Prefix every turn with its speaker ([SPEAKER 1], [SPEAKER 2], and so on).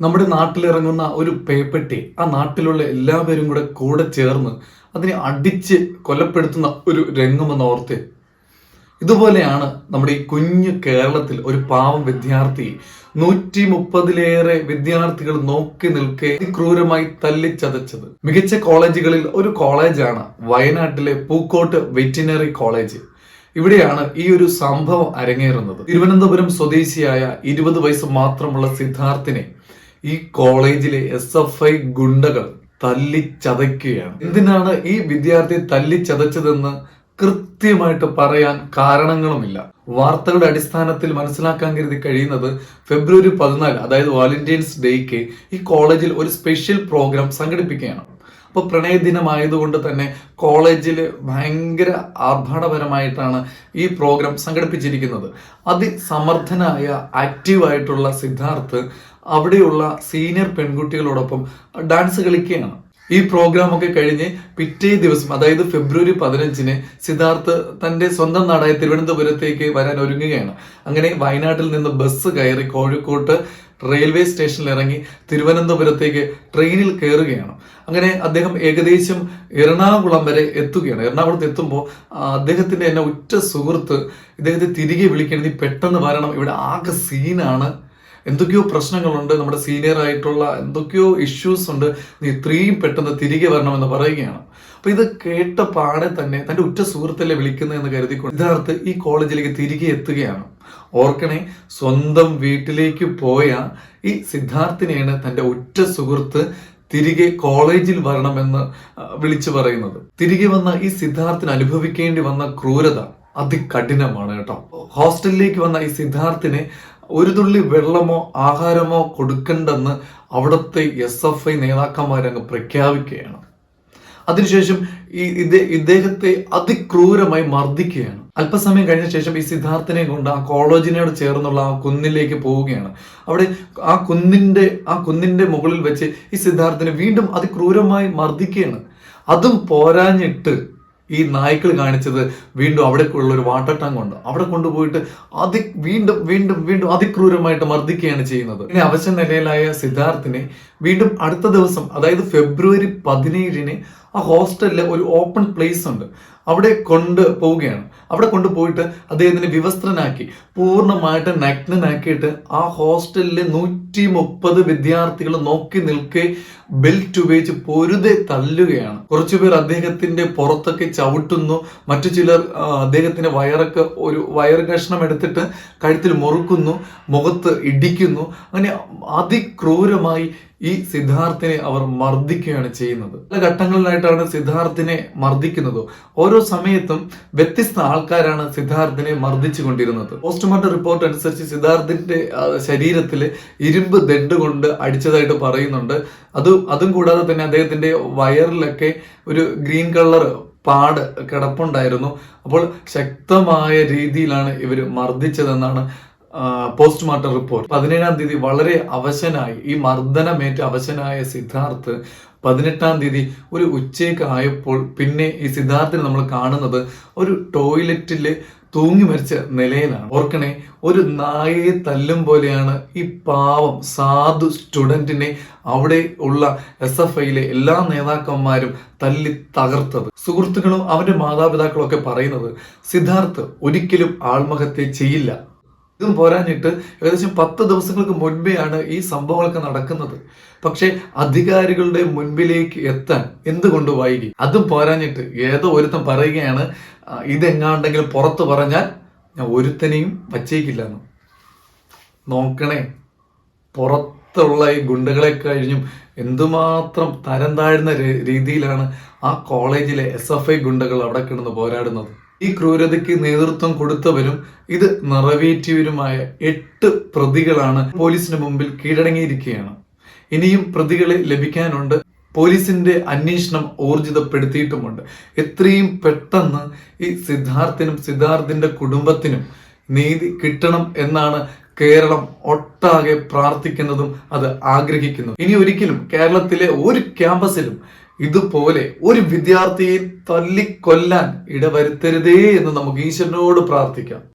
[SPEAKER 1] നമ്മുടെ നാട്ടിലിറങ്ങുന്ന ഒരു പേപ്പെട്ടി ആ നാട്ടിലുള്ള എല്ലാവരും കൂടെ കൂടെ ചേർന്ന് അതിനെ അടിച്ച് കൊലപ്പെടുത്തുന്ന ഒരു രംഗമെന്ന് ഓർത്ത് ഇതുപോലെയാണ് നമ്മുടെ ഈ കുഞ്ഞു കേരളത്തിൽ ഒരു പാവം വിദ്യാർത്ഥി നൂറ്റി മുപ്പതിലേറെ വിദ്യാർത്ഥികൾ നോക്കി നിൽക്കെ ക്രൂരമായി തല്ലിച്ചതച്ചത്. മികച്ച കോളേജുകളിൽ ഒരു കോളേജാണ് വയനാട്ടിലെ പൂക്കോട്ട് വെറ്റിനറി കോളേജ്. ഇവിടെയാണ് ഈ ഒരു സംഭവം അരങ്ങേറുന്നത്. തിരുവനന്തപുരം സ്വദേശിയായ ഇരുപത് വയസ്സ് മാത്രമുള്ള സിദ്ധാർത്ഥിനെ ഈ കോളേജിലെ എസ് എഫ് ഐ ഗുണ്ടകൾ തല്ലിച്ചതയ്ക്കുകയാണ്. എന്തിനാണ് ഈ വിദ്യാർത്ഥി തല്ലിച്ചതച്ചതെന്ന് കൃത്യമായിട്ട് പറയാൻ കാരണങ്ങളുമില്ല. വാർത്തകളുടെ അടിസ്ഥാനത്തിൽ മനസ്സിലാക്കാൻ കരുതി കഴിയുന്നത് ഫെബ്രുവരി പതിനാല് അതായത് വാലന്റൈൻസ് ഡേക്ക് ഈ കോളേജിൽ ഒരു സ്പെഷ്യൽ പ്രോഗ്രാം സംഘടിപ്പിക്കുകയാണ്. അപ്പോൾ പ്രണയദിനമായതുകൊണ്ട് തന്നെ കോളേജിൽ ഭയങ്കര ആർഭാടപരമായിട്ടാണ് ഈ പ്രോഗ്രാം സംഘടിപ്പിച്ചിരിക്കുന്നത്. അതിസമർത്ഥനായ ആക്റ്റീവായിട്ടുള്ള സിദ്ധാർത്ഥ് അവിടെയുള്ള സീനിയർ പെൺകുട്ടികളോടൊപ്പം ഡാൻസ് കളിക്കുകയാണ്. ഈ പ്രോഗ്രാം ഒക്കെ കഴിഞ്ഞ് പിറ്റേ ദിവസം അതായത് ഫെബ്രുവരി പതിനഞ്ചിന് സിദ്ധാർത്ഥ് തന്റെ സ്വന്തം നാടായ തിരുവനന്തപുരത്തേക്ക് വരാൻ ഒരുങ്ങുകയാണ്. അങ്ങനെ വയനാട്ടിൽ നിന്ന് ബസ് കയറി കോഴിക്കോട്ട് റെയിൽവേ സ്റ്റേഷനിൽ ഇറങ്ങി തിരുവനന്തപുരത്തേക്ക് ട്രെയിനിൽ കയറുകയാണ്. അങ്ങനെ അദ്ദേഹം ഏകദേശം എറണാകുളം വരെ എത്തുകയാണ്. എറണാകുളത്ത് എത്തുമ്പോൾ അദ്ദേഹത്തിന്റെ എന്നെ ഉറ്റ സുഹൃത്ത് ഇദ്ദേഹത്തെ തിരികെ വിളിക്കണം നീ പെട്ടെന്ന് വരണം. ഇവിടെ ആകെ സീനാണ് എന്തൊക്കെയോ പ്രശ്നങ്ങളുണ്ട് നമ്മുടെ സീനിയർ ആയിട്ടുള്ള എന്തൊക്കെയോ ഇഷ്യൂസ് ഉണ്ട്. നീ ഇത്രയും പെട്ടെന്ന് തിരികെ വരണമെന്ന് പറയുകയാണ്. അപ്പൊ ഇത് കേട്ട പാടെ തന്നെ തന്റെ ഉറ്റ സുഹൃത്തല്ലേ വിളിക്കുന്നതെന്ന് കരുതിക്കൊണ്ട് യഥാർത്ഥ ഈ കോളേജിലേക്ക് തിരികെ എത്തുകയാണ്. ഓർക്കണേ സ്വന്തം വീട്ടിലേക്ക് പോയ ഈ സിദ്ധാർത്ഥിനെയാണ് തന്റെ ഉറ്റ സുഹൃത്ത് തിരികെ കോളേജിൽ വരണമെന്ന് വിളിച്ചു പറയുന്നത്. തിരികെ വന്ന ഈ സിദ്ധാർത്ഥിന് അനുഭവിക്കേണ്ടി വന്ന ക്രൂരത അതികഠിനമാണ് കേട്ടോ. ഹോസ്റ്റലിലേക്ക് വന്ന ഈ സിദ്ധാർത്ഥിനെ ഒരു തുള്ളി വെള്ളമോ ആഹാരമോ കൊടുക്കണ്ടെന്ന് അവിടുത്തെ എസ് എഫ് ഐ നേതാക്കന്മാരങ്ങ് പ്രഖ്യാപിക്കുകയാണ്. അതിനുശേഷം ഈ ഇദ്ദേഹത്തെ അതിക്രൂരമായി മർദ്ദിക്കുകയാണ്. അല്പസമയം കഴിഞ്ഞ ശേഷം ഈ സിദ്ധാർത്ഥനെ കൊണ്ട് ആ കോളേജിനോട് ചേർന്നുള്ള ആ കുന്നിലേക്ക് പോവുകയാണ്. അവിടെ ആ കുന്നിന്റെ ആ കുന്നിന്റെ മുകളിൽ വെച്ച് ഈ സിദ്ധാർത്ഥനെ വീണ്ടും അതിക്രൂരമായി മർദ്ദിക്കുകയാണ്. അതും പോരാഞ്ഞിട്ട് ഈ നായ്ക്കൾ കാണിച്ചത് വീണ്ടും അവിടേക്കുള്ള ഒരു വാട്ടർ ടാങ്ക് ഉണ്ട്. അവിടെ കൊണ്ടുപോയിട്ട് അതി വീണ്ടും വീണ്ടും വീണ്ടും അതിക്രൂരമായിട്ട് മർദ്ദിക്കുകയാണ് ചെയ്യുന്നത്. ഇനി അവശ നിലയിലായ സിദ്ധാർത്ഥിനെ വീണ്ടും അടുത്ത ദിവസം അതായത് ഫെബ്രുവരി പതിനേഴിന് ആ ഹോസ്റ്റലിലെ ഒരു ഓപ്പൺ പ്ലേസ് ഉണ്ട്. അവിടെ കൊണ്ട് പോവുകയാണ്. അവിടെ കൊണ്ടുപോയിട്ട് അദ്ദേഹത്തിനെ വിവസ്ത്രനാക്കി. പൂർണമായിട്ട് നഗ്നനാക്കിയിട്ട് ആ ഹോസ്റ്റലിലെ നൂറ്റി മുപ്പത് വിദ്യാർത്ഥികൾ നോക്കി നിൽക്കെ ബെൽറ്റ് ഉപയോഗിച്ച് പൊരുതെ തല്ലുകയാണ്. കുറച്ചുപേർ അദ്ദേഹത്തിന്റെ പുറത്തൊക്കെ ചവിട്ടുന്നു. മറ്റു ചിലർ അദ്ദേഹത്തിന്റെ വയറൊക്കെ ഒരു വയർ കഷ്ണം എടുത്തിട്ട് കഴുത്തിൽ മുറുക്കുന്നു മുഖത്ത് ഇടിക്കുന്നു. അങ്ങനെ അതിക്രൂരമായി ഈ സിദ്ധാർത്ഥിനെ അവർ മർദ്ദിക്കുകയാണ് ചെയ്യുന്നത്. പല ഘട്ടങ്ങളിലായിട്ടാണ് സിദ്ധാർത്ഥിനെ മർദ്ദിക്കുന്നത്. ഓരോ സമയത്തും വ്യത്യസ്ത ആൾക്കാരാണ് സിദ്ധാർത്ഥിനെ മർദ്ദിച്ചു കൊണ്ടിരുന്നത് പോസ്റ്റ്മോർട്ടം റിപ്പോർട്ട് അനുസരിച്ച് സിദ്ധാർത്ഥിന്റെ ശരീരത്തിൽ ഇരുമ്പ് ദണ്ട് കൊണ്ട് അടിച്ചതായിട്ട് പറയുന്നുണ്ട്. അത് അതും കൂടാതെ തന്നെ അദ്ദേഹത്തിന്റെ വയറിലൊക്കെ ഒരു ഗ്രീൻ കളർ പാട് കിടപ്പുണ്ടായിരുന്നു. അപ്പോൾ ശക്തമായ രീതിയിലാണ് ഇവർ മർദ്ദിച്ചതെന്നാണ് പോസ്റ്റ്മോർട്ടം റിപ്പോർട്ട് പതിനേഴാം തീയതി വളരെ അവശനായി ഈ മർദ്ദനമേറ്റ അവശനായ സിദ്ധാർത്ഥ് പതിനെട്ടാം തീയതി ഒരു ഉച്ചയ്ക്ക് ആയപ്പോൾ പിന്നെ ഈ സിദ്ധാർത്ഥിനെ നമ്മൾ കാണുന്നത് ഒരു ടോയ്ലറ്റിൽ തൂങ്ങി മരിച്ച നിലയിലാണ്. ഓർക്കണേ ഒരു നായയെ തല്ലും പോലെയാണ് ഈ പാവം സാധു സ്റ്റുഡന്റിനെ അവിടെ ഉള്ള എസ് എഫ് ഐയിലെ എല്ലാ നേതാക്കന്മാരും തല്ലി തകർത്തത്. സുഹൃത്തുക്കളും അവന്റെ മാതാപിതാക്കളും ഒക്കെ പറയുന്നത് സിദ്ധാർത്ഥ് ഒരിക്കലും ആത്മഹത്യ ചെയ്യില്ല. ഇതും പോരാഞ്ഞിട്ട് ഏകദേശം പത്ത് ദിവസങ്ങൾക്ക് മുൻപെയാണ് ഈ സംഭവങ്ങളൊക്കെ നടക്കുന്നത്. പക്ഷേ അധികാരികളുടെ മുൻപിലേക്ക് എത്താൻ എന്തുകൊണ്ട് വൈകി? അതും പോരാഞ്ഞിട്ട് ഏതോ ഒരുത്തൻ പറയുകയാണ് ഇതെങ്ങാണ്ടെങ്കിലും പുറത്ത് പറഞ്ഞാൽ ഞാൻ ഒരുത്തനെയും വച്ചേക്കില്ലെന്ന്. നോക്കണേ പുറത്തുള്ള ഈ ഗുണ്ടകളെ കഴിഞ്ഞും എന്തുമാത്രം തരം താഴ്ന്ന രീതിയിലാണ് ആ കോളേജിലെ എസ് എഫ് ഐ ഗുണ്ടകൾ അവിടെ കിടന്ന് പോരാടുന്നത്. ഈ ക്രൂരതയ്ക്ക് നേതൃത്വം കൊടുത്തവരും ഇത് നിറവേറ്റിയവരുമായ എട്ട് പ്രതികളാണ് പോലീസിന് മുമ്പിൽ കീഴടങ്ങിയിരിക്കുകയാണ്. ഇനിയും പ്രതികളെ ലഭിക്കാനുണ്ട്. പോലീസിന്റെ അന്വേഷണം ഊർജിതപ്പെടുത്തിയിട്ടുമുണ്ട്. എത്രയും പെട്ടെന്ന് ഈ സിദ്ധാർത്ഥിനും സിദ്ധാർത്ഥിന്റെ കുടുംബത്തിനും നീതി കിട്ടണം എന്നാണ് കേരളം ഒട്ടാകെ പ്രാർത്ഥിക്കുന്നതും അത് ആഗ്രഹിക്കുന്നു. ഇനി ഒരിക്കലും കേരളത്തിലെ ഒരു ക്യാമ്പസിലും ഇതുപോലെ ഒരു വിദ്യാർത്ഥിയെ തല്ലിക്കൊല്ലാൻ ഇടവരുത്തരുതേ എന്ന് നമുക്ക് ഈശ്വരനോട് പ്രാർത്ഥിക്കാം.